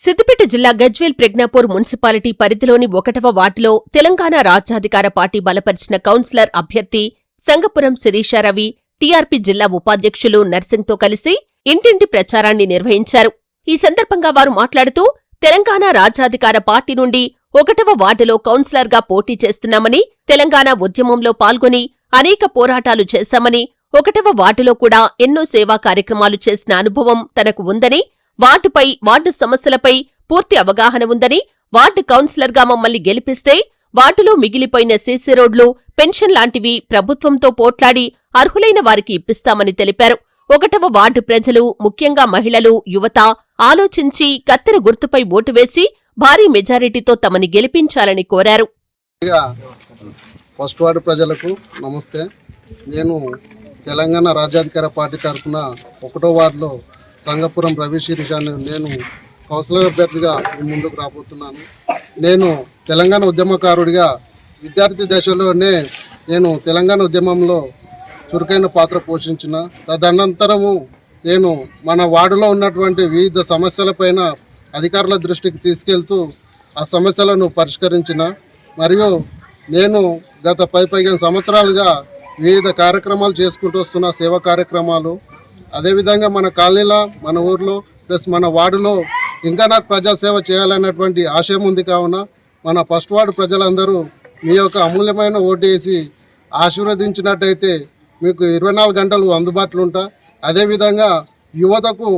సిద్దిపేట జిల్లా గజ్వేల్ ప్రజ్ఞాపూర్ మున్సిపాలిటీ పరిధిలోని ఒకటవ వార్డులో తెలంగాణ రాజ్యాధికార పార్టీ బలపరిచిన కౌన్సిలర్ అభ్యర్థి సంగపురం శిరీషారవి టీఆర్పీ జిల్లా ఉపాధ్యక్షులు నర్సింగ్తో కలిసి ఇంటింటి ప్రచారాన్ని నిర్వహించారు. ఈ సందర్భంగా వారు మాట్లాడుతూ తెలంగాణ రాజ్యాధికార పార్టీ నుండి ఒకటవ వార్డులో కౌన్సిలర్గా పోటీ చేస్తున్నామని తెలంగాణ ఉద్యమంలో పాల్గొని అనేక పోరాటాలు చేశామని ఒకటవ వార్డులో కూడా ఎన్నో సేవా కార్యక్రమాలు చేసిన అనుభవం తనకు ఉందని వార్డుపై వార్డు సమస్యలపై పూర్తి అవగాహన ఉందని వార్డు కౌన్సిలర్గా మమ్మల్ని గెలిపిస్తే వార్డులో మిగిలిపోయిన సీసీ రోడ్లు పెన్షన్ లాంటివి ప్రభుత్వంతో పోట్లాడి అర్హులైన వారికి ఇప్పిస్తామని తెలిపారు. ఒకటవ వార్డు ప్రజలు ముఖ్యంగా మహిళలు యువత ఆలోచించి కత్తెర గుర్తుపై ఓటు వేసి భారీ మెజారిటీతో తమని గెలిపించాలని కోరారు. ఫస్ట్ వార్డు ప్రజలకు నమస్తే. నేను తెలంగాణ రాజ్యాధికార పార్టీ తరఫున ఒకటో వార్డులో సంగపురం రవి శిరీష నేను కౌన్సిలర్ అభ్యర్థిగా ముందుకు రాబోతున్నాను. నేను తెలంగాణ ఉద్యమకారుడిగా విద్యార్థి దశలోనే నేను తెలంగాణ ఉద్యమంలో చురుకైన పాత్ర పోషించిన. తదనంతరము నేను మన వార్డులో ఉన్నటువంటి వివిధ సమస్యలపైన అధికారుల దృష్టికి తీసుకెళ్తూ ఆ సమస్యలను పరిష్కరించిన. మరియు నేను గత పది పదిహేను సంవత్సరాలుగా వివిధ కార్యక్రమాలు చేసుకుంటూ వస్తున్న సేవా కార్యక్రమాలు అదేవిధంగా మన కాలనీలో మన ఊర్లో ప్లస్ మన వార్డులో ఇంకా నాకు ప్రజాసేవ చేయాలన్నటువంటి ఆశయం ఉంది కావున మన ఫస్ట్ వార్డు ప్రజలందరూ మీ యొక్క అమూల్యమైన ఓటు వేసి ఆశీర్వదించినట్టయితే మీకు ఇరవై నాలుగు గంటలు అందుబాటులో ఉంటా. అదేవిధంగా యువతకు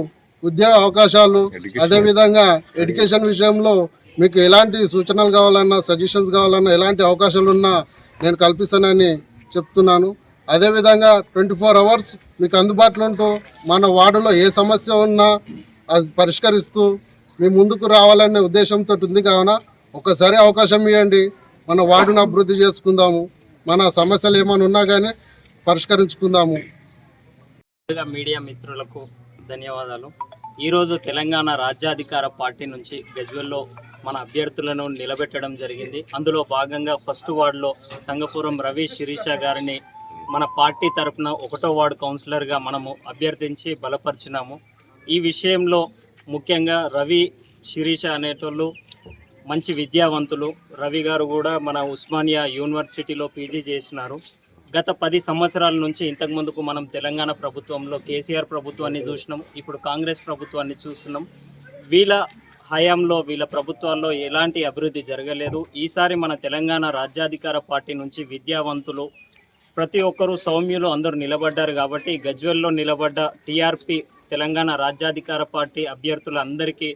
ఉద్యోగ అవకాశాలు అదేవిధంగా ఎడ్యుకేషన్ విషయంలో మీకు ఎలాంటి సూచనలు కావాలన్నా సజెషన్స్ కావాలన్నా ఎలాంటి అవకాశాలు ఉన్నా నేను కల్పిస్తానని చెప్తున్నాను. అదేవిధంగా ట్వంటీ ఫోర్ అవర్స్ మీకు అందుబాటులో ఉంటూ మన వార్డులో ఏ సమస్య ఉన్నా అది పరిష్కరిస్తూ మీ ముందుకు రావాలనే ఉద్దేశంతో ఉంది కావున ఒకసారి అవకాశం ఇవ్వండి. మన వార్డును అభివృద్ధి చేసుకుందాము. మన సమస్యలు ఏమైనా ఉన్నా కానీ పరిష్కరించుకుందాము. మీడియా మిత్రులకు ధన్యవాదాలు. ఈరోజు తెలంగాణ రాజ్యాధికార పార్టీ నుంచి గజ్వెల్లో మన అభ్యర్థులను నిలబెట్టడం జరిగింది. అందులో భాగంగా ఫస్ట్ వార్డులో సంగపురం రవి శిరీష గారిని మన పార్టీ తరఫున ఒకటో వార్డు కౌన్సిలర్గా మనము అభ్యర్థించి బలపరిచినాము. ఈ విషయంలో ముఖ్యంగా రవి శిరీష అనేటోళ్ళు మంచి విద్యావంతులు. రవి గారు కూడా మన ఉస్మానియా యూనివర్సిటీలో పీజీ చేసినారు. గత పది సంవత్సరాల నుంచి ఇంతకు ముందుకు మనం తెలంగాణ ప్రభుత్వంలో కేసీఆర్ ప్రభుత్వాన్ని చూసినాం. ఇప్పుడు కాంగ్రెస్ ప్రభుత్వాన్ని చూస్తున్నాం. వీళ్ళ హయాంలో వీళ్ళ ప్రభుత్వాల్లో ఎలాంటి అభివృద్ధి జరగలేదు. ఈసారి మన తెలంగాణ రాజ్యాధికార పార్టీ నుంచి విద్యావంతులు ప్రతి ఒక్కరూ సౌమ్యులు అందరూ నిలబడ్డారు కాబట్టి గజ్వెల్లో నిలబడ్డ టీఆర్పీ తెలంగాణ రాజ్యాధికార పార్టీ అభ్యర్థులందరికీ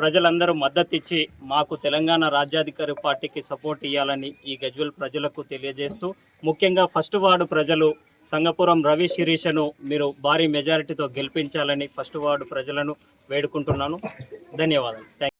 ప్రజలందరూ మద్దతు ఇచ్చి మాకు తెలంగాణ రాజ్యాధికార పార్టీకి సపోర్ట్ ఇవ్వాలని ఈ గజ్వెల్ ప్రజలకు తెలియజేస్తూ ముఖ్యంగా ఫస్ట్ వార్డు ప్రజలు సంగపురం రవి శిరీషను మీరు భారీ మెజారిటీతో గెలిపించాలని ఫస్ట్ వార్డు ప్రజలను వేడుకుంటున్నాను. ధన్యవాదాలు. థ్యాంక్